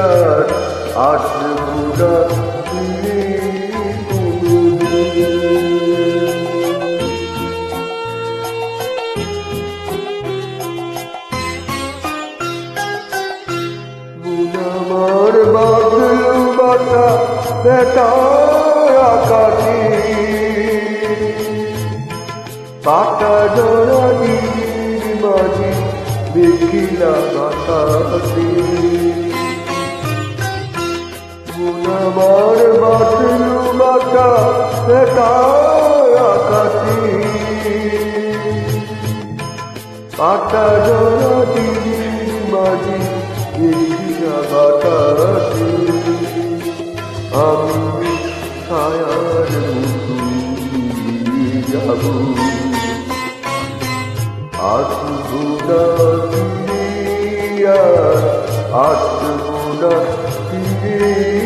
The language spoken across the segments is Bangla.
আর আসবুরা ফিরে আমার বাদল বাতা বেটার আকাশে পাটা জড়া দিদির মাঝে দেখিলা বাতাসে আকাশে। পাটা জড়া দিদির মাঝে আমি ছায়ার যাব। আসব না ফিরে আসব না ফিরে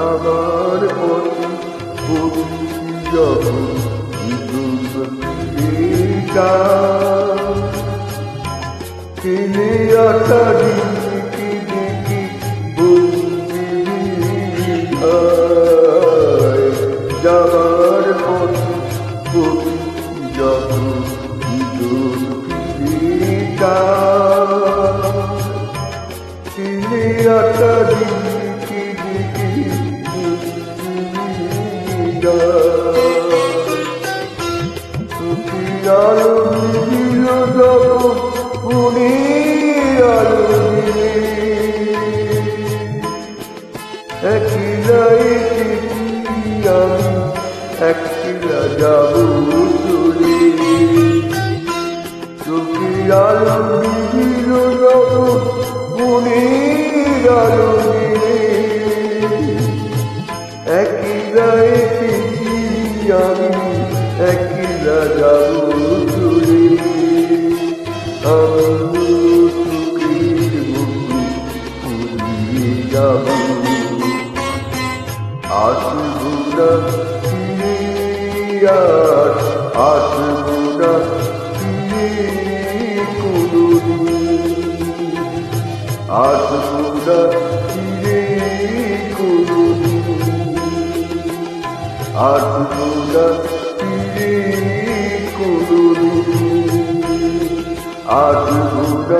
যাবার পথে ভক্তি যখন ছেলে আটা দিকে দেখি বন্দি যাবার পথে ভক্তি যখন বিদ্যুৎ আলো দিল যাব পুনে আলো দিলে আমি একলা আমি একলা যাব চলে আমি সুখের মতো ফুরিয়ে যাব আসব না আর అద్భుత కురు అద్భుత